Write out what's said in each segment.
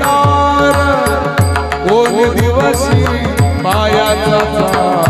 सुभेदार कोण दिवशी पायाचा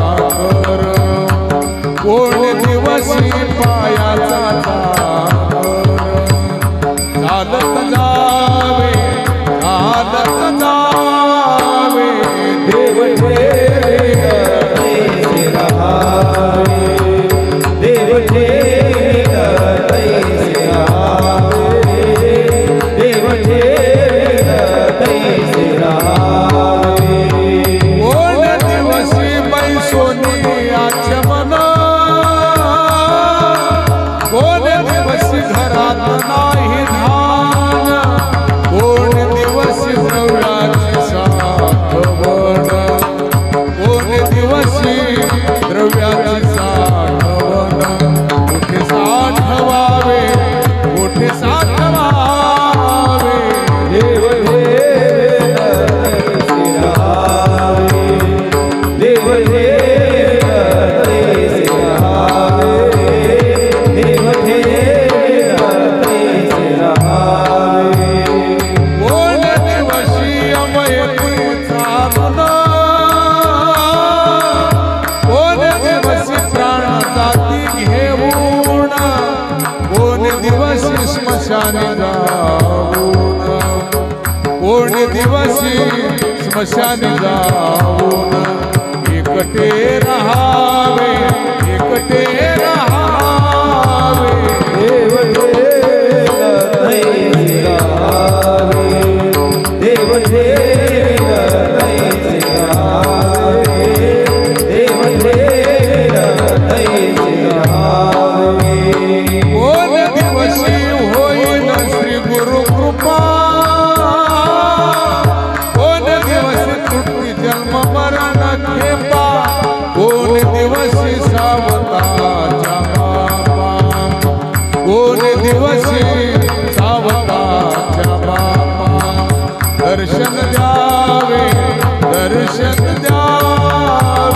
स्मशान जाऊन एकटे राहावे एकटे रहावे. दर्शन द्यावे